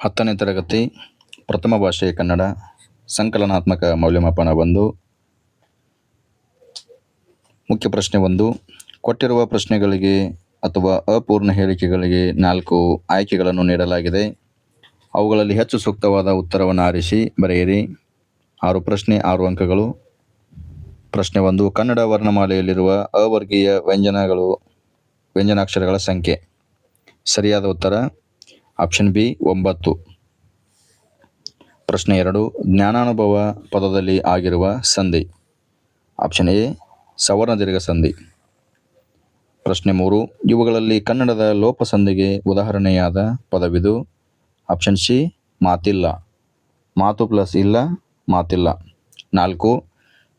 ಹತ್ತನೇ ತರಗತಿ ಪ್ರಥಮ ಭಾಷೆ ಕನ್ನಡ ಸಂಕಲನಾತ್ಮಕ ಮೌಲ್ಯಮಾಪನ ಒಂದು. ಮುಖ್ಯ ಪ್ರಶ್ನೆ ಒಂದು. ಕೊಟ್ಟಿರುವ ಪ್ರಶ್ನೆಗಳಿಗೆ ಅಥವಾ ಅಪೂರ್ಣ ಹೇಳಿಕೆಗಳಿಗೆ ನಾಲ್ಕು ಆಯ್ಕೆಗಳನ್ನು ನೀಡಲಾಗಿದೆ. ಅವುಗಳಲ್ಲಿ ಹೆಚ್ಚು ಸೂಕ್ತವಾದ ಉತ್ತರವನ್ನು ಆರಿಸಿ ಬರೆಯಿರಿ. ಆರು ಪ್ರಶ್ನೆ, ಆರು ಅಂಕಗಳು. ಪ್ರಶ್ನೆ ಒಂದು, ಕನ್ನಡ ವರ್ಣಮಾಲೆಯಲ್ಲಿರುವ ಅವರ್ಗೀಯ ವ್ಯಂಜನಗಳು, ವ್ಯಂಜನಾಕ್ಷರಗಳ ಸಂಖ್ಯೆ. ಸರಿಯಾದ ಉತ್ತರ ಆಪ್ಷನ್ ಬಿ ಒಂಬತ್ತು. ಪ್ರಶ್ನೆ ಎರಡು, ಜ್ಞಾನಾನುಭವ ಪದದಲ್ಲಿ ಆಗಿರುವ ಸಂಧಿ. ಆಪ್ಷನ್ ಎ, ಸವರ್ಣ ದೀರ್ಘ ಸಂಧಿ. ಪ್ರಶ್ನೆ ಮೂರು, ಇವುಗಳಲ್ಲಿ ಕನ್ನಡದ ಲೋಪ ಸಂಧಿಗೆ ಉದಾಹರಣೆಯಾದ ಪದವಿದು? ಆಪ್ಷನ್ ಸಿ, ಮಾತಿಲ್ಲ. ಮಾತು ಪ್ಲಸ್ ಇಲ್ಲ, ಮಾತಿಲ್ಲ. ನಾಲ್ಕು,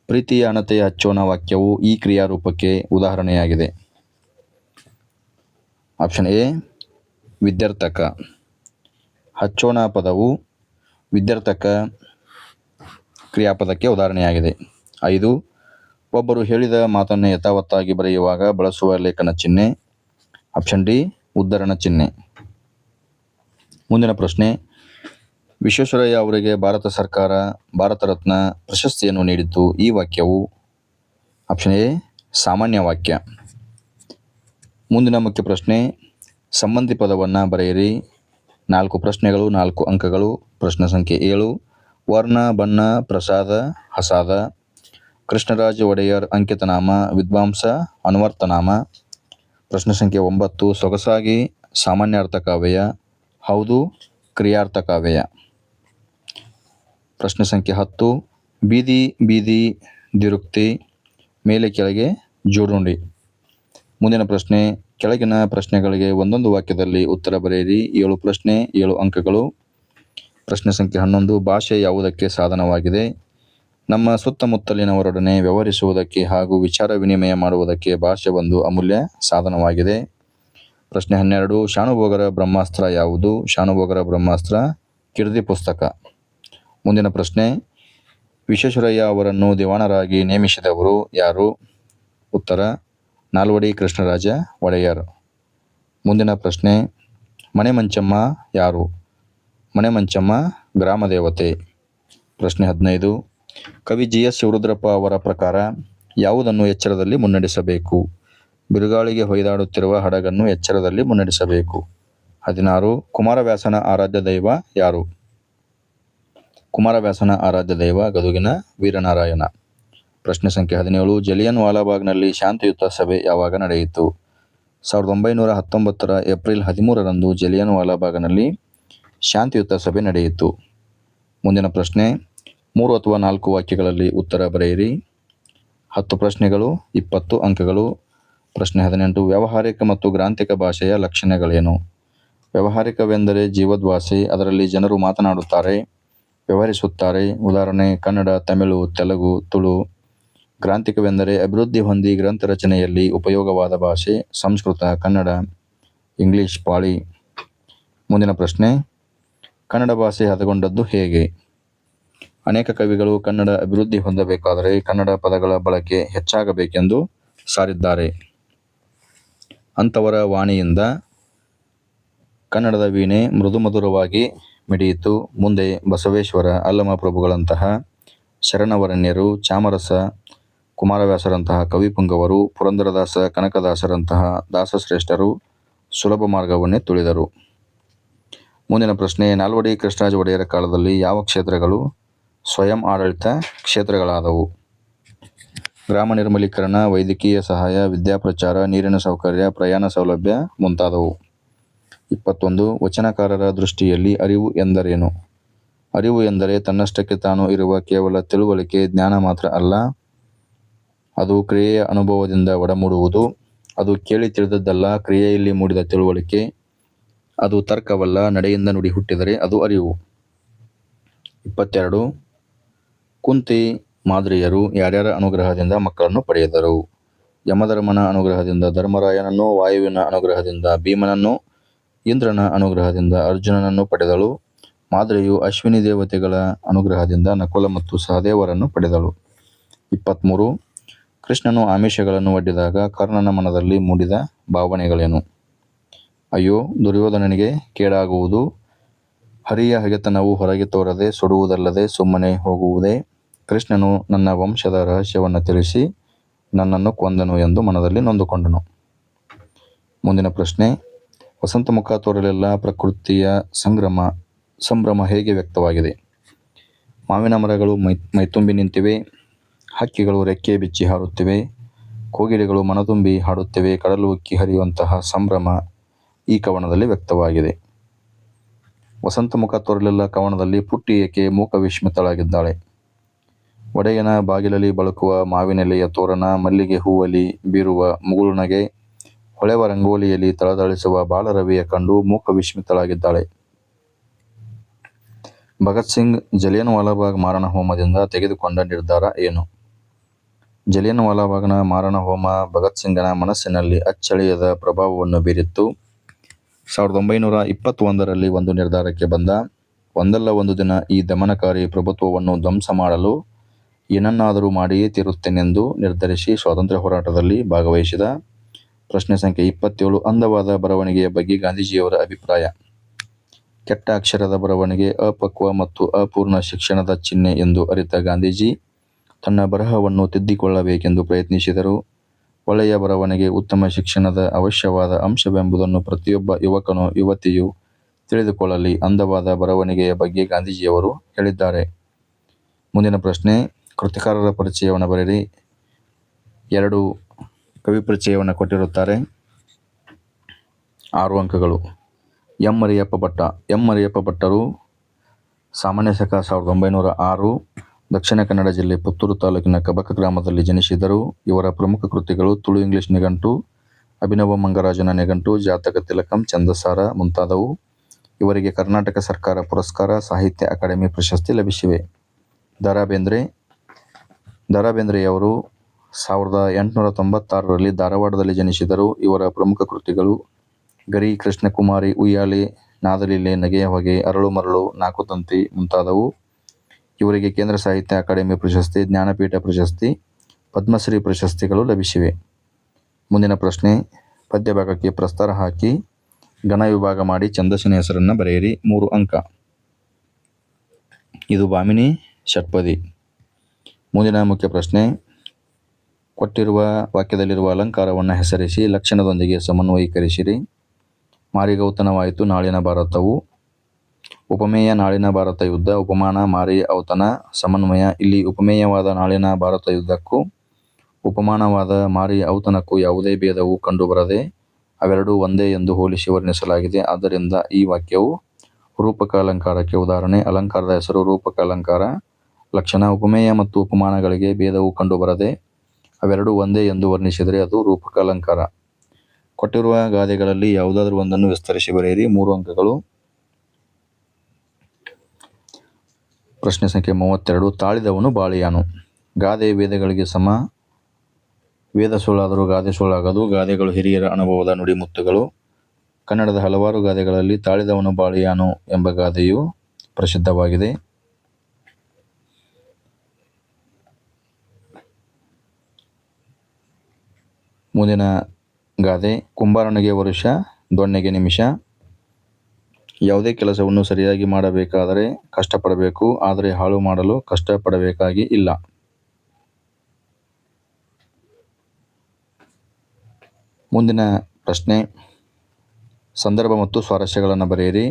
ಪ್ರೀತಿಯ ಅಣತೆಯ ಹಚ್ಚೋಣ ವಾಕ್ಯವು ಈ ಕ್ರಿಯಾರೂಪಕ್ಕೆ ಉದಾಹರಣೆಯಾಗಿದೆ. Option A ವಿದ್ಯಾರ್ಥಕ. ಹಚ್ಚೋಣ ಪದವು ವಿದ್ಯಾರ್ಥಕ ಕ್ರಿಯಾಪದಕ್ಕೆ ಉದಾಹರಣೆಯಾಗಿದೆ. ಐದು, ಒಬ್ಬರು ಹೇಳಿದ ಮಾತನ್ನು ಯಥಾವತ್ತಾಗಿ ಬರೆಯುವಾಗ ಬಳಸುವ ಲೇಖನ ಚಿಹ್ನೆ. ಆಪ್ಷನ್ ಡಿ, ಉದ್ಧರಣ ಚಿಹ್ನೆ. ಮುಂದಿನ ಪ್ರಶ್ನೆ, ವಿಶ್ವೇಶ್ವರಯ್ಯ ಅವರಿಗೆ ಭಾರತ ಸರ್ಕಾರ, ಭಾರತ ರತ್ನ ಪ್ರಶಸ್ತಿಯನ್ನು ನೀಡಿತು ಈ ವಾಕ್ಯವು? ಆಪ್ಷನ್ ಎ, ಸಾಮಾನ್ಯ ವಾಕ್ಯ. ಮುಂದಿನ ಮುಖ್ಯ ಪ್ರಶ್ನೆ ಸಂಬಂಧಿ ಪದವನ್ನು ಬರೆಯಿರಿ. ನಾಲ್ಕು ಪ್ರಶ್ನೆಗಳು, ನಾಲ್ಕು ಅಂಕಗಳು, ಪ್ರಶ್ನೆ ಸಂಖ್ಯೆ ಏಳು. ವರ್ಣ, ಬಣ್ಣ, ಪ್ರಸಾದ, ಹಸಾದ. ಕೃಷ್ಣರಾಜ ಒಡೆಯರ್, ಅಂಕಿತನಾಮ, ವಿದ್ವಾಂಸ, ಅನುವರ್ತನಾಮ. ಪ್ರಶ್ನೆ ಸಂಖ್ಯೆ ಒಂಬತ್ತು, ಸೊಗಸಾಗಿ, ಸಾಮಾನ್ಯಾರ್ಥ ಕಾವ್ಯ. ಹೌದು, ಕ್ರಿಯಾರ್ಥ ಕಾವ್ಯ. ಪ್ರಶ್ನೆ ಸಂಖ್ಯೆ ಹತ್ತು, ಬೀದಿ ಬೀದಿ ದಿರುಕ್ತಿ ಮೇಲೆ ಕೆಳಗೆ ಜೋಡುಂಡಿ ಮುಂದಿನ ಪ್ರಶ್ನೆ ಕೆಳಗಿನ ಪ್ರಶ್ನೆಗಳಿಗೆ ಒಂದೊಂದು ವಾಕ್ಯದಲ್ಲಿ ಉತ್ತರ ಬರೆಯಿರಿ. ಏಳು ಪ್ರಶ್ನೆ, ಏಳು ಅಂಕಗಳು. ಪ್ರಶ್ನೆ ಸಂಖ್ಯೆ ಹನ್ನೊಂದು, ಭಾಷೆ ಯಾವುದಕ್ಕೆ ಸಾಧನವಾಗಿದೆ? ನಮ್ಮ ಸುತ್ತಮುತ್ತಲಿನವರೊಡನೆ ವ್ಯವಹರಿಸುವುದಕ್ಕೆ ಹಾಗೂ ವಿಚಾರ ವಿನಿಮಯ ಮಾಡುವುದಕ್ಕೆ ಭಾಷೆ ಒಂದು ಅಮೂಲ್ಯ ಸಾಧನವಾಗಿದೆ. ಪ್ರಶ್ನೆ ಹನ್ನೆರಡು ಶಾನುಭೋಗರ ಬ್ರಹ್ಮಾಸ್ತ್ರ ಯಾವುದು? ಶಾನುಭೋಗರ ಬ್ರಹ್ಮಾಸ್ತ್ರ, ಕಿರ್ದಿ ಪುಸ್ತಕ. ಮುಂದಿನ ಪ್ರಶ್ನೆ, ವಿಶ್ವೇಶ್ವರಯ್ಯ ಅವರನ್ನು ದಿವಾಣರಾಗಿ ನೇಮಿಸಿದವರು ಯಾರು? ಉತ್ತರ ನಾಲ್ವಡಿ ಕೃಷ್ಣರಾಜ ಒಡೆಯರ್. ಮುಂದಿನ ಪ್ರಶ್ನೆ, ಮನೆ ಮಂಚಮ್ಮ ಯಾರು? ಮನೆ ಮಂಚಮ್ಮ ಗ್ರಾಮ ದೇವತೆ. ಪ್ರಶ್ನೆ ಹದಿನೈದು, ಕವಿ ಜಿ ಎಸ್ ಶಿವರುದ್ರಪ್ಪ ಅವರ ಪ್ರಕಾರ ಯಾವುದನ್ನು ಎಚ್ಚರದಲ್ಲಿ ಮುನ್ನಡೆಸಬೇಕು? ಬಿರುಗಾಳಿಗೆ ಹೊಯ್ದಾಡುತ್ತಿರುವ ಹಡಗನ್ನು ಎಚ್ಚರದಲ್ಲಿ ಮುನ್ನಡೆಸಬೇಕು. ಹದಿನಾರು, ಕುಮಾರವ್ಯಾಸನ ಆರಾಧ್ಯ ದೈವ ಯಾರು? ಕುಮಾರವ್ಯಾಸನ ಆರಾಧ್ಯ ದೈವ ಗದುಗಿನ ವೀರನಾರಾಯಣ. ಪ್ರಶ್ನೆ ಸಂಖ್ಯೆ ಹದಿನೇಳು. ಜಲಿಯನ್ ವಾಲಾಬಾಗ್ನಲ್ಲಿ ಶಾಂತಿಯುತ ಸಭೆ ಯಾವಾಗ ನಡೆಯಿತು? ಸಾವಿರದ ಒಂಬೈನೂರ ಹತ್ತೊಂಬತ್ತರ ಏಪ್ರಿಲ್ ಹದಿಮೂರರಂದು ಜಲಿಯನ್ ವಾಲಾಬಾಗ್ನಲ್ಲಿ ಶಾಂತಿಯುತ ಸಭೆ ನಡೆಯಿತು. ಮುಂದಿನ ಪ್ರಶ್ನೆ, ಮೂರು ಅಥವಾ ನಾಲ್ಕು ವಾಕ್ಯಗಳಲ್ಲಿ ಉತ್ತರ ಬರೆಯಿರಿ. ಹತ್ತು ಪ್ರಶ್ನೆಗಳು, ಇಪ್ಪತ್ತು ಅಂಕಗಳು. ಪ್ರಶ್ನೆ ಹದಿನೆಂಟು, ವ್ಯಾವಹಾರಿಕ ಮತ್ತು ಗ್ರಾಂಥಿಕ ಭಾಷೆಯ ಲಕ್ಷಣಗಳೇನು? ವ್ಯಾವಹಾರಿಕವೆಂದರೆ ಜೀವದ್ವಾಸಿ, ಅದರಲ್ಲಿ ಜನರು ಮಾತನಾಡುತ್ತಾರೆ, ವ್ಯವಹರಿಸುತ್ತಾರೆ. ಉದಾಹರಣೆ, ಕನ್ನಡ, ತಮಿಳು, ತೆಲುಗು, ತುಳು. ಗ್ರಾಂಥಿಕವೆಂದರೆ ಅಭಿವೃದ್ಧಿ ಹೊಂದಿ ಗ್ರಂಥ ರಚನೆಯಲ್ಲಿ ಉಪಯೋಗವಾದ ಭಾಷೆ, ಸಂಸ್ಕೃತ, ಕನ್ನಡ, ಇಂಗ್ಲಿಷ್, ಪಾಳಿ. ಮುಂದಿನ ಪ್ರಶ್ನೆ, ಕನ್ನಡ ಭಾಷೆ ಹದಗೊಂಡದ್ದು ಹೇಗೆ? ಅನೇಕ ಕವಿಗಳು ಕನ್ನಡ ಅಭಿವೃದ್ಧಿ ಹೊಂದಬೇಕಾದರೆ ಕನ್ನಡ ಪದಗಳ ಬಳಕೆ ಹೆಚ್ಚಾಗಬೇಕೆಂದು ಸಾರಿದ್ದಾರೆ. ಅಂಥವರ ವಾಣಿಯಿಂದ ಕನ್ನಡದ ವೀಣೆ ಮೃದು ಮಧುರವಾಗಿ ಮಿಡಿಯಿತು. ಮುಂದೆ ಬಸವೇಶ್ವರ ಅಲ್ಲಮ ಪ್ರಭುಗಳಂತಹ ಶರಣವರಣ್ಯರು, ಚಾಮರಸ ಕುಮಾರವ್ಯಾಸರಂತಹ ಕವಿಪುಂಗವರು ಪುರಂದರದಾಸ, ಕನಕದಾಸರಂತಹ ದಾಸಶ್ರೇಷ್ಠರು ಸುಲಭ ಮಾರ್ಗವನ್ನೇ ತುಳಿದರು. ಮುಂದಿನ ಪ್ರಶ್ನೆ, ನಾಲ್ವಡಿ ಕೃಷ್ಣರಾಜ ಒಡೆಯರ ಕಾಲದಲ್ಲಿ ಯಾವ ಕ್ಷೇತ್ರಗಳು ಸ್ವಯಂ ಆಡಳಿತ ಕ್ಷೇತ್ರಗಳಾದವು? ಗ್ರಾಮ ನಿರ್ಮಲೀಕರಣ, ವೈದ್ಯಕೀಯ ಸಹಾಯ ವಿದ್ಯಾಪ್ರಚಾರ ನೀರಿನ ಸೌಕರ್ಯ, ಪ್ರಯಾಣ ಸೌಲಭ್ಯ ಮುಂತಾದವು. ಇಪ್ಪತ್ತೊಂದು, ವಚನಕಾರರ ದೃಷ್ಟಿಯಲ್ಲಿ ಅರಿವು ಎಂದರೇನು? ಅರಿವು ಎಂದರೆ ತನ್ನಷ್ಟಕ್ಕೆ ತಾನು ಇರುವ ಕೇವಲ ತಿಳುವಳಿಕೆ, ಜ್ಞಾನ ಮಾತ್ರ ಅಲ್ಲ ಅದು ಕ್ರಿಯೆಯ ಅನುಭವದಿಂದ ಒಡಮೂಡುವುದು. ಅದು ಕೇಳಿ ತಿಳಿದದ್ದಲ್ಲ, ಕ್ರಿಯೆಯಲ್ಲಿ ಮೂಡಿದ ತಿಳುವಳಿಕೆ. ಅದು ತರ್ಕವಲ್ಲ, ನಡೆಯಿಂದ ನುಡಿ ಹುಟ್ಟಿದರೆ ಅದು ಅರಿವು. ಇಪ್ಪತ್ತೆರಡು. ಕುಂತಿ ಮಾದರಿಯರು ಯಾರ್ಯಾರ ಅನುಗ್ರಹದಿಂದ ಮಕ್ಕಳನ್ನು ಪಡೆದರು? ಯಮಧರ್ಮನ ಅನುಗ್ರಹದಿಂದ ಧರ್ಮರಾಯನನ್ನು, ವಾಯುವಿನ ಅನುಗ್ರಹದಿಂದ ಭೀಮನನ್ನು, ಇಂದ್ರನ ಅನುಗ್ರಹದಿಂದ ಅರ್ಜುನನನ್ನು ಪಡೆದಳು. ಮಾದರಿಯು ಅಶ್ವಿನಿ ದೇವತೆಗಳ ಅನುಗ್ರಹದಿಂದ ನಕುಲ ಮತ್ತು ಸಹದೇವರನ್ನು ಪಡೆದಳು. ಇಪ್ಪತ್ತ್ಮೂರು ಕೃಷ್ಣನು ಆಮಿಷಗಳನ್ನು ಒಡ್ಡಿದಾಗ ಕರ್ಣನ ಮನದಲ್ಲಿ ಮೂಡಿದ ಭಾವನೆಗಳೇನು? ಅಯ್ಯೋ, ದುರ್ಯೋಧನನಿಗೆ ಕೇಡಾಗುವುದು. ಹರಿಯ ಹಗೆತನವು ಹೊರಗೆ ತೋರದೆ ಸುಡುವುದಲ್ಲದೆ ಸುಮ್ಮನೆ ಹೋಗುವುದೇ. ಕೃಷ್ಣನು ನನ್ನ ವಂಶದ ರಹಸ್ಯವನ್ನು ತಿಳಿಸಿ ನನ್ನನ್ನು ಕೊಂದನು ಎಂದು ಮನದಲ್ಲಿ ನೊಂದುಕೊಂಡನು. ಮುಂದಿನ ಪ್ರಶ್ನೆ, ವಸಂತ ಮುಖ ತೋರಲೆಲ್ಲ, ಪ್ರಕೃತಿಯ ಸಂಗ್ರಮ ಸಂಭ್ರಮ ಹೇಗೆ ವ್ಯಕ್ತವಾಗಿದೆ? ಮಾವಿನ ಮರಗಳು ಮೈ, ಮೈತುಂಬಿ ನಿಂತಿವೆ. ಹಕ್ಕಿಗಳು ರೆಕ್ಕೆ ಬಿಚ್ಚಿ ಹಾರುತ್ತಿವೆ ಕೋಗಿಲೆಗಳು ಮನತುಂಬಿ ಹಾಡುತ್ತಿವೆ, ಕಡಲು ಉಕ್ಕಿ ಹರಿಯುವಂತಹ ಸಂಭ್ರಮ ಈ ಕವನದಲ್ಲಿ ವ್ಯಕ್ತವಾಗಿದೆ. ವಸಂತ ಮುಖ ತೋರಲೆಲ್ಲ ಕವನದಲ್ಲಿ, ಪುಟ್ಟಿ ಏಕೆ ಮೂಕ ವಿಸ್ಮಿತಳಾಗಿದ್ದಾಳೆ. ಒಡೆಯನ ಬಾಗಿಲಲ್ಲಿ ಬಳಕುವ ಮಾವಿನೆಲೆಯ ತೋರಣ, ಮಲ್ಲಿಗೆ ಹೂವಲಿ ಬೀರುವ ಮುಗುಳುನಗೆ, ಹೊಳೆವ ರಂಗೋಲಿಯಲ್ಲಿ ತಳದಳಿಸುವ ಬಾಲರವಿಯ ಕಂಡು ಮೂಕ ವಿಸ್ಮಿತಳಾಗಿದ್ದಾಳೆ. ಭಗತ್ ಸಿಂಗ್ ಜಲಿಯನ್ ವಾಲಾಬಾಗ್ ಮಾರಣ ಹೋಮದಿಂದ ತೆಗೆದುಕೊಂಡ ನಿರ್ಧಾರ ಏನು? ಜಲಿಯನ್ ವಾಲಾಬಾಗ್ನ ಮಾರಣ ಹೋಮ ಭಗತ್ ಸಿಂಗನ ಮನಸ್ಸಿನಲ್ಲಿ ಅಚ್ಚಳಿಯದ ಪ್ರಭಾವವನ್ನು ಬೀರಿತ್ತು. ಸಾವಿರದ ಒಂಬೈನೂರ ಇಪ್ಪತ್ತೊಂದರಲ್ಲಿ ಒಂದು ನಿರ್ಧಾರಕ್ಕೆ ಬಂದ ಒಂದಲ್ಲ ಒಂದು ದಿನ ಈ ದಮನಕಾರಿ ಪ್ರಭುತ್ವವನ್ನು ಧ್ವಂಸ ಮಾಡಲು ಏನನ್ನಾದರೂ ಮಾಡಿಯೇ ತೀರುತ್ತೇನೆಂದು ನಿರ್ಧರಿಸಿ ಸ್ವಾತಂತ್ರ್ಯ ಹೋರಾಟದಲ್ಲಿ ಭಾಗವಹಿಸಿದ. ಪ್ರಶ್ನೆ ಸಂಖ್ಯೆ ಇಪ್ಪತ್ತೇಳು, ಅಂದವಾದ ಬರವಣಿಗೆಯ ಬಗ್ಗೆ ಗಾಂಧೀಜಿಯವರ ಅಭಿಪ್ರಾಯ. ಕೆಟ್ಟ ಅಕ್ಷರದ ಬರವಣಿಗೆ ಅಪಕ್ವ ಮತ್ತು ಅಪೂರ್ಣ ಶಿಕ್ಷಣದ ಚಿಹ್ನೆ ಎಂದು ಅರಿತ ಗಾಂಧೀಜಿ ತನ್ನ ಬರಹವನ್ನು ತಿದ್ದಿಕೊಳ್ಳಬೇಕೆಂದು ಪ್ರಯತ್ನಿಸಿದರು. ಒಳ್ಳೆಯ ಬರವಣಿಗೆ ಉತ್ತಮ ಶಿಕ್ಷಣದ ಅವಶ್ಯವಾದ ಅಂಶವೆಂಬುದನ್ನು ಪ್ರತಿಯೊಬ್ಬ ಯುವಕನು ಯುವತಿಯು ತಿಳಿದುಕೊಳ್ಳಲಿ, ಅಂದವಾದ ಬರವಣಿಗೆಯ ಬಗ್ಗೆ ಗಾಂಧೀಜಿಯವರು ಹೇಳಿದ್ದಾರೆ. ಮುಂದಿನ ಪ್ರಶ್ನೆ, ಕೃತಿಕಾರರ ಪರಿಚಯವನ್ನು ಬರೆಯಿರಿ. ಎರಡು ಕವಿ ಪರಿಚಯವನ್ನು ಕೊಟ್ಟಿರುತ್ತಾರೆ. ಆರು ಅಂಕಗಳು. ಎಂ ಮರಿಯಪ್ಪ ಭಟ್ಟ. ಎಂ ಮರಿಯಪ್ಪ ಭಟ್ಟರು ಸಾಮಾನ್ಯ ಶಕ ಸಾವಿರದ ಒಂಬೈನೂರ ಆರು ದಕ್ಷಿಣ ಕನ್ನಡ ಜಿಲ್ಲೆ ಪುತ್ತೂರು ತಾಲೂಕಿನ ಕಬಕ ಗ್ರಾಮದಲ್ಲಿ ಜನಿಸಿದರು. ಇವರ ಪ್ರಮುಖ ಕೃತಿಗಳು ತುಳು ಇಂಗ್ಲಿಷ್ ನಿಘಂಟು, ಅಭಿನವ ಮಂಗರಾಜನ ನಿಘಂಟು, ಜಾತಕ ತಿಲಕಂ, ಚಂದಸಾರ ಮುಂತಾದವು. ಇವರಿಗೆ ಕರ್ನಾಟಕ ಸರ್ಕಾರ ಪುರಸ್ಕಾರ, ಸಾಹಿತ್ಯ ಅಕಾಡೆಮಿ ಪ್ರಶಸ್ತಿ ಲಭಿಸಿವೆ. ದರಾ ಬೇಂದ್ರೆ ದರಾ ಬೇಂದ್ರೆಯವರು ಸಾವಿರದ ಎಂಟುನೂರ ತೊಂಬತ್ತಾರರಲ್ಲಿ ಧಾರವಾಡದಲ್ಲಿ ಜನಿಸಿದರು. ಇವರ ಪ್ರಮುಖ ಕೃತಿಗಳು ಗರಿ, ಕೃಷ್ಣಕುಮಾರಿ, ಉಯ್ಯಾಲೆ, ನಾದಲಿಲೆ, ನಗೆಯ ಹೊಗೆ, ಅರಳು ಮರಳು ನಾಕುತಂತಿ ಮುಂತಾದವು. ಇವರಿಗೆ ಕೇಂದ್ರ ಸಾಹಿತ್ಯ ಅಕಾಡೆಮಿ ಪ್ರಶಸ್ತಿ, ಜ್ಞಾನಪೀಠ ಪ್ರಶಸ್ತಿ, ಪದ್ಮಶ್ರೀ ಪ್ರಶಸ್ತಿಗಳು ಲಭಿಸಿವೆ. ಮುಂದಿನ ಪ್ರಶ್ನೆ ಪದ್ಯ ಭಾಗಕ್ಕೆ ಪ್ರಸ್ತಾರ ಹಾಕಿ ಘನ ವಿಭಾಗ ಮಾಡಿ ಛಂದಸ್ಸಿನ ಹೆಸರನ್ನು ಬರೆಯಿರಿ. ಮೂರು ಅಂಕ. ಇದು ಭಾಮಿನಿ ಷಟ್ಪದಿ. ಮುಂದಿನ ಮುಖ್ಯ ಪ್ರಶ್ನೆ, ಕೊಟ್ಟಿರುವ ವಾಕ್ಯದಲ್ಲಿರುವ ಅಲಂಕಾರವನ್ನು ಹೆಸರಿಸಿ ಲಕ್ಷಣದೊಂದಿಗೆ ಸಮನ್ವಯೀಕರಿಸಿರಿ. ಮಾರಿಗೌತನವಾಯಿತು, ನಾಳಿನ ಭಾರತವು. ಉಪಮೇಯ ನಾಳಿನ ಭಾರತ ಯುದ್ಧ, ಉಪಮಾನ, ಮಾರಿ, ಔತಣ, ಸಮನ್ವಯ. ಇಲ್ಲಿ ಉಪಮೇಯವಾದ ನಾಳಿನ ಭಾರತ ಯುದ್ಧಕ್ಕೂ, ಉಪಮಾನವಾದ ಮಾರಿ ಔತನಕ್ಕೂ ಯಾವುದೇ ಭೇದವು ಕಂಡುಬರದೆ, ಅವೆರಡೂ ಒಂದೇ ಎಂದು ಹೋಲಿಸಿ ವರ್ಣಿಸಲಾಗಿದೆ. ಆದ್ದರಿಂದ ಈ ವಾಕ್ಯವು ರೂಪಕ ಅಲಂಕಾರಕ್ಕೆ ಉದಾಹರಣೆ. ಅಲಂಕಾರದ ಹೆಸರು ರೂಪಕ ಅಲಂಕಾರ ಲಕ್ಷಣ, ಉಪಮೇಯ ಮತ್ತು ಉಪಮಾನಗಳಿಗೆ ಭೇದವು ಕಂಡುಬರದೆ, ಅವೆರಡೂ ಒಂದೇ ಎಂದು ವರ್ಣಿಸಿದರೆ ಅದು ರೂಪಕ ಅಲಂಕಾರ ಕೊಟ್ಟಿರುವ ಗಾದೆಗಳಲ್ಲಿ ಯಾವುದಾದರೂ ಒಂದನ್ನು ವಿಸ್ತರಿಸಿ ಬರೆಯಿರಿ. ಮೂರು ಅಂಕಗಳು. ಪ್ರಶ್ನೆ ಸಂಖ್ಯೆ ಮೂವತ್ತೆರಡು. ತಾಳಿದವನು ಬಾಳಿಯಾನು. ಗಾದೆ ವೇದಗಳಿಗೆ ಸಮ. ವೇದ ಸುಳ್ಳಾದರೂ ಗಾದೆ ಸುಳ್ಳಾಗದು. ಗಾದೆಗಳು ಹಿರಿಯರ ಅನುಭವದ ನುಡಿಮುತ್ತುಗಳು. ಕನ್ನಡದ ಹಲವಾರು ಗಾದೆಗಳಲ್ಲಿ ತಾಳಿದವನು ಬಾಳಿಯಾನು ಎಂಬ ಗಾದೆಯು ಪ್ರಸಿದ್ಧವಾಗಿದೆ. ಮುಂದಿನ ಗಾದೆ, ಕುಂಬಾರನಿಗೆ ವರುಷ, ದೊಣ್ಣೆಗೆ ನಿಮಿಷ. ಯಾವುದೇ ಕೆಲಸವನ್ನು ಸರಿಯಾಗಿ ಮಾಡಬೇಕಾದರೆ ಕಷ್ಟಪಡಬೇಕು, ಆದರೆ ಹಾಳು ಮಾಡಲು ಕಷ್ಟಪಡಬೇಕಾಗಿ ಇಲ್ಲ. ಮುಂದಿನ ಪ್ರಶ್ನೆ. ಸಂದರ್ಭ ಮತ್ತು ಸ್ವಾರಸ್ಯಗಳನ್ನು ಬರೆಯಿರಿ.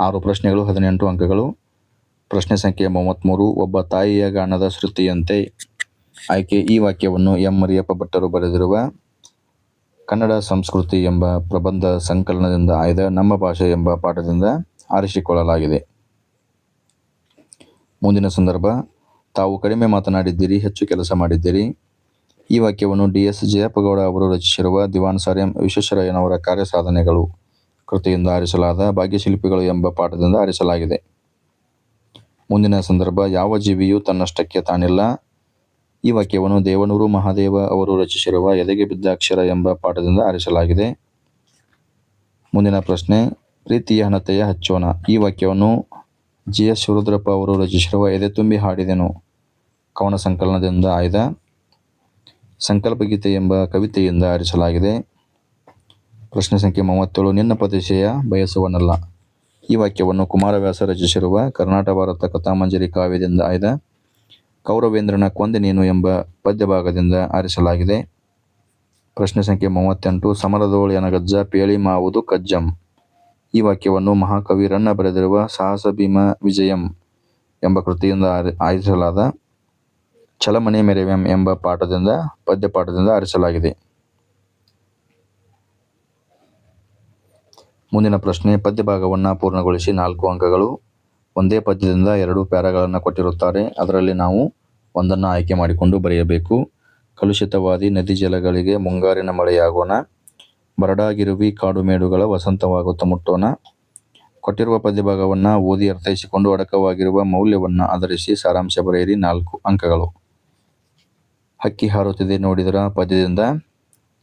ಆರು ಪ್ರಶ್ನೆಗಳು, ಹದಿನೆಂಟು ಅಂಕಗಳು. ಪ್ರಶ್ನೆ ಸಂಖ್ಯೆ ಮೂವತ್ತ್ಮೂರು ಒಬ್ಬ ತಾಯಿಯ ಗಾನದ ಶ್ರುತಿಯಂತೆ ಆಯ್ಕೆ ಈ ವಾಕ್ಯವನ್ನು ಎಂ. ಮರಿಯಪ್ಪ ಭಟ್ಟರು ಬರೆದಿರುವ ಕನ್ನಡ ಸಂಸ್ಕೃತಿ ಎಂಬ ಪ್ರಬಂಧ ಸಂಕಲನದಿಂದ ಆಯ್ದ ನಮ್ಮ ಭಾಷೆ ಎಂಬ ಪಾಠದಿಂದ ಆರಿಸಿಕೊಳ್ಳಲಾಗಿದೆ. ಮುಂದಿನ ಸಂದರ್ಭ, ತಾವು ಕಡಿಮೆ ಮಾತನಾಡಿದ್ದೀರಿ, ಹೆಚ್ಚು ಕೆಲಸ ಮಾಡಿದ್ದೀರಿ. ಈ ವಾಕ್ಯವನ್ನು ಡಿ ಎಸ್ ಜಯಪ್ಪಗೌಡ ಅವರು ರಚಿಸಿರುವ ದಿವಾನ್ ಸರ್ ಎಂ ವಿಶ್ವೇಶ್ವರಯ್ಯನವರ ಕಾರ್ಯಸಾಧನೆಗಳು ಕೃತಿಯಿಂದ ಆರಿಸಲಾದ ಭಾಗ್ಯಶಿಲ್ಪಿಗಳು ಎಂಬ ಪಾಠದಿಂದ ಆರಿಸಲಾಗಿದೆ. ಮುಂದಿನ ಸಂದರ್ಭ, ಯಾವ ಜೀವಿಯೂ ತನ್ನಷ್ಟಕ್ಕೆ ತಾನಿಲ್ಲ. ಈ ವಾಕ್ಯವನ್ನು ದೇವನೂರು ಮಹಾದೇವ ಅವರು ರಚಿಸಿರುವ ಎದೆಗೆ ಬಿದ್ದ ಅಕ್ಷರ ಎಂಬ ಪಾಠದಿಂದ ಆರಿಸಲಾಗಿದೆ. ಮುಂದಿನ ಪ್ರಶ್ನೆ, ಪ್ರೀತಿಯ ಹಣತೆಯ ಹಚ್ಚೋಣ. ಈ ವಾಕ್ಯವನ್ನು ಜಿ ಎಸ್ ಶಿವರುದ್ರಪ್ಪ ಅವರು ರಚಿಸಿರುವ ಎದೆ ತುಂಬಿ ಹಾಡಿದೆನು. ಕವನ ಸಂಕಲನದಿಂದ ಆಯ್ದ ಸಂಕಲ್ಪಗೀತೆ ಎಂಬ ಕವಿತೆಯಿಂದ ಆರಿಸಲಾಗಿದೆ. ಪ್ರಶ್ನೆ ಸಂಖ್ಯೆ ಮೂವತ್ತೇಳು, ನಿನ್ನ ಪ್ರದೇಶೆಯ ಬಯಸುವನಲ್ಲ. ಈ ವಾಕ್ಯವನ್ನು ಕುಮಾರವ್ಯಾಸ ರಚಿಸಿರುವ ಕರ್ನಾಟಕ ಭಾರತ ಕಥಾಮಂಜರಿ ಕಾವ್ಯದಿಂದ ಆಯ್ದ ಕೌರವೇಂದ್ರನ ಕೊಂದೆನೇನು ಎಂಬ ಪದ್ಯಭಾಗದಿಂದ ಆರಿಸಲಾಗಿದೆ. ಪ್ರಶ್ನೆ ಸಂಖ್ಯೆ ಮೂವತ್ತೆಂಟು, ಸಮರದೋಳಿಯನ ಗಜ್ಜ ಪೇಳಿ ಮಾವುದು ಕಜ್ಜಂ. ಈ ವಾಕ್ಯವನ್ನು ಮಹಾಕವಿ ರನ್ನ ಬರೆದಿರುವ ಸಾಹಸ ಭೀಮ ವಿಜಯಂ ಎಂಬ ಕೃತಿಯಿಂದ ಆರಿ- ಆರಿಸಲಾದ ಛಲಮನೆ ಮೆರೆವೆಂ ಎಂಬ ಪಾಠದಿಂದ, ಪದ್ಯಪಾಠದಿಂದ ಆರಿಸಲಾಗಿದೆ. ಮುಂದಿನ ಪ್ರಶ್ನೆ, ಪದ್ಯಭಾಗವನ್ನು ಪೂರ್ಣಗೊಳಿಸಿ ನಾಲ್ಕು ಅಂಕಗಳು. ಒಂದೇ ಪದ್ಯದಿಂದ ಎರಡು ಪ್ಯಾರಾಗಳನ್ನು ಕೊಟ್ಟಿರುತ್ತಾರೆ. ಅದರಲ್ಲಿ ನಾವು ಒಂದನ್ನು ಆಯ್ಕೆ ಮಾಡಿಕೊಂಡು ಬರೆಯಬೇಕು. ಕಲುಷಿತವಾದಿ ನದಿ ಜಲಗಳಿಗೆ ಮುಂಗಾರಿನ ಮಳೆಯಾಗೋಣ. ಬರಡಾಗಿರುವಿ ಕಾಡು ಮೇಡುಗಳ ವಸಂತವಾಗುತ್ತ ಮುಟ್ಟೋಣ. ಕೊಟ್ಟಿರುವ ಪದ್ಯಭಾಗವನ್ನು ಓದಿ ಅರ್ಥೈಸಿಕೊಂಡು ಅಡಕವಾಗಿರುವ ಮೌಲ್ಯವನ್ನು ಆಧರಿಸಿ ಸಾರಾಂಶ ಬರೆಯಿರಿ ನಾಲ್ಕು ಅಂಕಗಳು. ಹಕ್ಕಿ ಹಾರುತ್ತಿದೆ ನೋಡಿದರ ಪದ್ಯದಿಂದ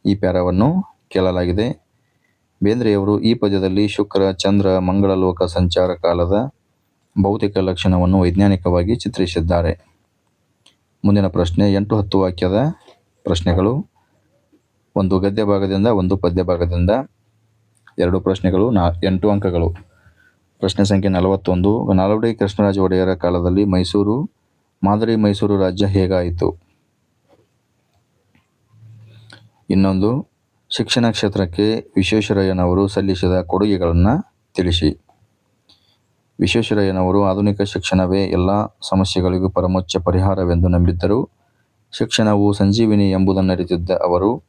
ಈ ಪ್ಯಾರವನ್ನು ಕೇಳಲಾಗಿದೆ. ಬೇಂದ್ರೆಯವರು ಈ ಪದ್ಯದಲ್ಲಿ ಶುಕ್ರ, ಚಂದ್ರ ಮಂಗಳ ಲೋಕ ಸಂಚಾರ ಕಾಲದ ಭೌತಿಕ ಲಕ್ಷಣವನ್ನು ವೈಜ್ಞಾನಿಕವಾಗಿ ಚಿತ್ರಿಸಿದ್ದಾರೆ. ಮುಂದಿನ ಪ್ರಶ್ನೆ, ಎಂಟು ಹತ್ತು ವಾಕ್ಯದ ಪ್ರಶ್ನೆಗಳು. ಒಂದು ಗದ್ಯ ಭಾಗದಿಂದ ಒಂದು ಪದ್ಯ ಭಾಗದಿಂದ ಎರಡು ಪ್ರಶ್ನೆಗಳು, ನಾ, ಎಂಟು ಅಂಕಗಳು. ಪ್ರಶ್ನೆ ಸಂಖ್ಯೆ ನಲವತ್ತೊಂದು. ನಾಲ್ವಡಿ ಕೃಷ್ಣರಾಜ ಒಡೆಯರ ಕಾಲದಲ್ಲಿ ಮೈಸೂರು, ಮಾದರಿ ಮೈಸೂರು ರಾಜ್ಯ ಹೇಗಾಯಿತು? ಇನ್ನೊಂದು, ಶಿಕ್ಷಣ ಕ್ಷೇತ್ರಕ್ಕೆ ವಿಶ್ವೇಶ್ವರಯ್ಯನವರು ಸಲ್ಲಿಸಿದ ಕೊಡುಗೆಗಳನ್ನು ತಿಳಿಸಿ. ವಿಶ್ವೇಶ್ವರಯ್ಯನವರು ಆಧುನಿಕ ಶಿಕ್ಷಣವೇ ಎಲ್ಲ ಸಮಸ್ಯೆಗಳಿಗೂ ಪರಮೋಚ್ಚ ಪರಿಹಾರವೆಂದು ನಂಬಿದ್ದರು. ಶಿಕ್ಷಣವು ಸಂಜೀವಿನಿ ಎಂಬುದನ್ನರಿತಿದ್ದ ಅವರು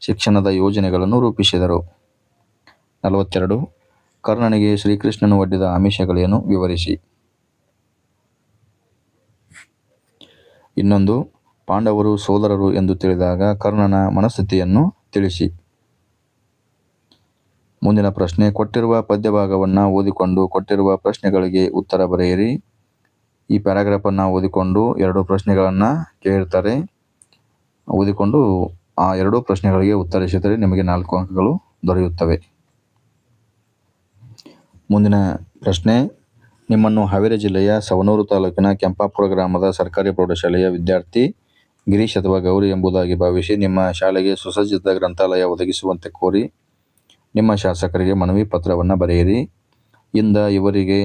ಶಿಕ್ಷಣದ ಯೋಜನೆಗಳನ್ನು ರೂಪಿಸಿದರು. ನಲವತ್ತೆರಡು, ಕರ್ಣನಿಗೆ ಶ್ರೀಕೃಷ್ಣನು ಒಡ್ಡಿದ ಆಮಿಷಗಳೇನು? ವಿವರಿಸಿ. ಇನ್ನೊಂದು, ಪಾಂಡವರು ಸೋದರರು ಎಂದು ತಿಳಿದಾಗ ಕರ್ಣನ ಮನಸ್ಥಿತಿಯನ್ನು ತಿಳಿಸಿ. ಮುಂದಿನ ಪ್ರಶ್ನೆ, ಕೊಟ್ಟಿರುವ ಪದ್ಯಭಾಗವನ್ನು ಓದಿಕೊಂಡು ಕೊಟ್ಟಿರುವ ಪ್ರಶ್ನೆಗಳಿಗೆ ಉತ್ತರ ಬರೆಯಿರಿ. ಈ ಪ್ಯಾರಾಗ್ರಾಫನ್ನು ಓದಿಕೊಂಡು ಎರಡು ಪ್ರಶ್ನೆಗಳನ್ನು ಕೇಳ್ತಾರೆ. ಓದಿಕೊಂಡು ಆ ಎರಡೂ ಪ್ರಶ್ನೆಗಳಿಗೆ ಉತ್ತರಿಸಿದರೆ ನಿಮಗೆ ನಾಲ್ಕು ಅಂಕಗಳು ದೊರೆಯುತ್ತವೆ. ಮುಂದಿನ ಪ್ರಶ್ನೆ, ನಿಮ್ಮನ್ನು ಹಾವೇರಿ ಜಿಲ್ಲೆಯ ಸವನೂರು ತಾಲೂಕಿನ ಕೆಂಪಾಪುರ ಗ್ರಾಮದ ಸರ್ಕಾರಿ ಪ್ರೌಢಶಾಲೆಯ ವಿದ್ಯಾರ್ಥಿ ಗಿರೀಶ್ ಅಥವಾ ಗೌರಿ ಎಂಬುದಾಗಿ ಭಾವಿಸಿ ನಿಮ್ಮ ಶಾಲೆಗೆ ಸುಸಜ್ಜಿತ ಗ್ರಂಥಾಲಯ ಒದಗಿಸುವಂತೆ ಕೋರಿ ನಿಮ್ಮ ಶಾಸಕರಿಗೆ ಮನವಿ ಪತ್ರವನ್ನು ಬರೆಯಿರಿ. ಇಂದ ಇವರಿಗೆ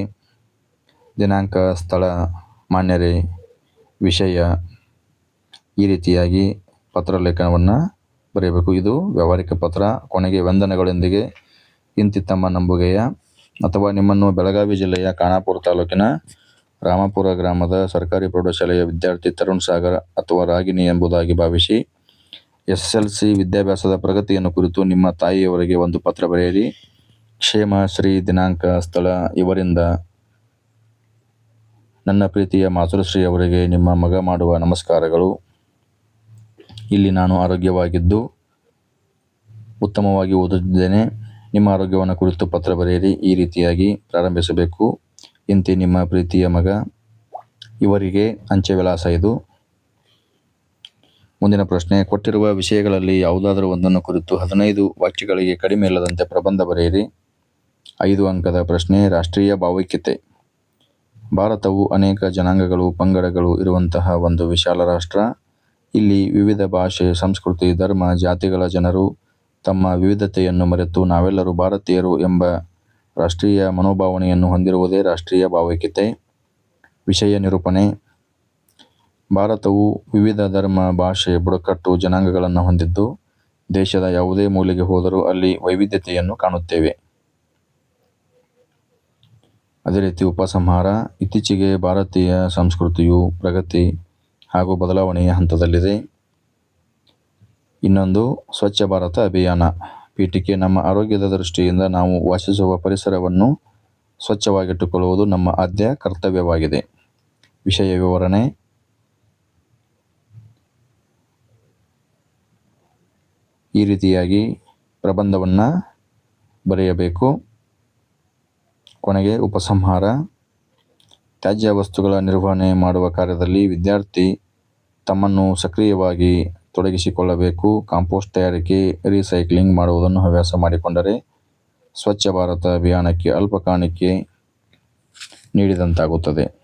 ದಿನಾಂಕ, ಸ್ಥಳ, ಮಾನ್ಯರೇ, ವಿಷಯ ಈ ರೀತಿಯಾಗಿ ಪತ್ರ ಲೇಖನವನ್ನು ಬರೆಯಬೇಕು. ಇದು ವ್ಯಾವಹಾರಿಕ ಪತ್ರ. ಕೊನೆಗೆ ವಂದನೆಗಳೊಂದಿಗೆ ಇಂತಿತ್ತಮ್ಮ ನಂಬುಗೆಯ ಅಥವಾ ನಿಮ್ಮನ್ನು ಬೆಳಗಾವಿ ಜಿಲ್ಲೆಯ ಖಾನಾಪುರ ತಾಲೂಕಿನ ರಾಮಪುರ ಗ್ರಾಮದ ಸರ್ಕಾರಿ ಪ್ರೌಢಶಾಲೆಯ ವಿದ್ಯಾರ್ಥಿ ತರುಣ್ ಸಾಗರ್ ಅಥವಾ ರಾಗಿಣಿ ಎಂಬುದಾಗಿ ಭಾವಿಸಿ ಎಸ್ ಎಸ್ ಎಲ್ ಸಿ ವಿದ್ಯಾಭ್ಯಾಸದ ಪ್ರಗತಿಯನ್ನು ಕುರಿತು ನಿಮ್ಮ ತಾಯಿಯವರಿಗೆ ಒಂದು ಪತ್ರ ಬರೆಯಿರಿ. ಕ್ಷೇಮ ಶ್ರೀ ದಿನಾಂಕ ಸ್ಥಳ ಇವರಿಂದ. ನನ್ನ ಪ್ರೀತಿಯ ಮಾತೃಶ್ರೀ ಅವರಿಗೆ ನಿಮ್ಮ ಮಗ ಮಾಡುವ ನಮಸ್ಕಾರಗಳು. ಇಲ್ಲಿ ನಾನು ಆರೋಗ್ಯವಾಗಿದ್ದು ಉತ್ತಮವಾಗಿ ಓದುತ್ತಿದ್ದೇನೆ. ನಿಮ್ಮ ಆರೋಗ್ಯವನ್ನು ಕುರಿತು ಪತ್ರ ಬರೆಯಿರಿ. ಈ ರೀತಿಯಾಗಿ ಪ್ರಾರಂಭಿಸಬೇಕು. ಇಂತಿ ನಿಮ್ಮ ಪ್ರೀತಿಯ ಮಗ ಇವರಿಗೆ ಅಂಚೆ ವಿಳಾಸ ಇದು. ಮುಂದಿನ ಪ್ರಶ್ನೆ, ಕೊಟ್ಟಿರುವ ವಿಷಯಗಳಲ್ಲಿ ಯಾವುದಾದರೂ ಒಂದನ್ನು ಕುರಿತು ಹದಿನೈದು ವಾಕ್ಯಗಳಿಗೆ ಕಡಿಮೆ ಇಲ್ಲದಂತೆ ಪ್ರಬಂಧ ಬರೆಯಿರಿ. ಐದು ಅಂಕದ ಪ್ರಶ್ನೆ, ರಾಷ್ಟ್ರೀಯ ಭಾವೈಕ್ಯತೆ. ಭಾರತವು ಅನೇಕ ಜನಾಂಗಗಳು, ಪಂಗಡಗಳು ಇರುವಂತಹ ಒಂದು ವಿಶಾಲ ರಾಷ್ಟ್ರ. ಇಲ್ಲಿ ವಿವಿಧ ಭಾಷೆ, ಸಂಸ್ಕೃತಿ, ಧರ್ಮ, ಜಾತಿಗಳ ಜನರು ತಮ್ಮ ವಿವಿಧತೆಯನ್ನು ಮರೆತು ನಾವೆಲ್ಲರೂ ಭಾರತೀಯರು ಎಂಬ ರಾಷ್ಟ್ರೀಯ ಮನೋಭಾವನೆಯನ್ನು ಹೊಂದಿರುವುದೇ ರಾಷ್ಟ್ರೀಯ ಭಾವೈಕ್ಯತೆ. ವಿಷಯ ನಿರೂಪಣೆ ಭಾರತವು ವಿವಿಧ ಧರ್ಮ, ಭಾಷೆ, ಬುಡಕಟ್ಟು, ಜನಾಂಗಗಳನ್ನು ಹೊಂದಿದ್ದು, ದೇಶದ ಯಾವುದೇ ಮೂಲೆಗೆ ಹೋದರೂ ಅಲ್ಲಿ ವೈವಿಧ್ಯತೆಯನ್ನು ಕಾಣುತ್ತೇವೆ. ಅದೇ ರೀತಿ ಉಪಸಂಹಾರ, ಇತ್ತೀಚೆಗೆ ಭಾರತೀಯ ಸಂಸ್ಕೃತಿಯು ಪ್ರಗತಿ ಹಾಗೂ ಬದಲಾವಣೆಯ ಹಂತದಲ್ಲಿದೆ. ಇನ್ನೊಂದು, ಸ್ವಚ್ಛ ಭಾರತ ಅಭಿಯಾನ. ಪೀಠಿಕೆ ನಮ್ಮ ಆರೋಗ್ಯದ ದೃಷ್ಟಿಯಿಂದ ನಾವು ವಾಸಿಸುವ ಪರಿಸರವನ್ನು ಸ್ವಚ್ಛವಾಗಿಟ್ಟುಕೊಳ್ಳುವುದು ನಮ್ಮ ಆದ್ಯ ಕರ್ತವ್ಯವಾಗಿದೆ. ವಿಷಯ ವಿವರಣೆ ಈ ರೀತಿಯಾಗಿ ಪ್ರಬಂಧವನ್ನು ಬರೆಯಬೇಕು. ಕೊನೆಗೆ ಉಪಸಂಹಾರ. ತ್ಯಾಜ್ಯ ವಸ್ತುಗಳ ನಿರ್ವಹಣೆ ಮಾಡುವ ಕಾರ್ಯದಲ್ಲಿ ವಿದ್ಯಾರ್ಥಿ ತಮ್ಮನ್ನು ಸಕ್ರಿಯವಾಗಿ ತೊಡಗಿಸಿಕೊಳ್ಳಬೇಕು. ಕಾಂಪೋಸ್ಟ್ ತಯಾರಿಕೆ, ರೀಸೈಕ್ಲಿಂಗ್ ಮಾಡುವುದನ್ನು ಹವ್ಯಾಸ ಮಾಡಿಕೊಂಡರೆ ಸ್ವಚ್ಛ ಭಾರತ ಅಭಿಯಾನಕ್ಕೆ ಅಲ್ಪ ಕಾಣಿಕೆ ನೀಡಿದಂತಾಗುತ್ತದೆ.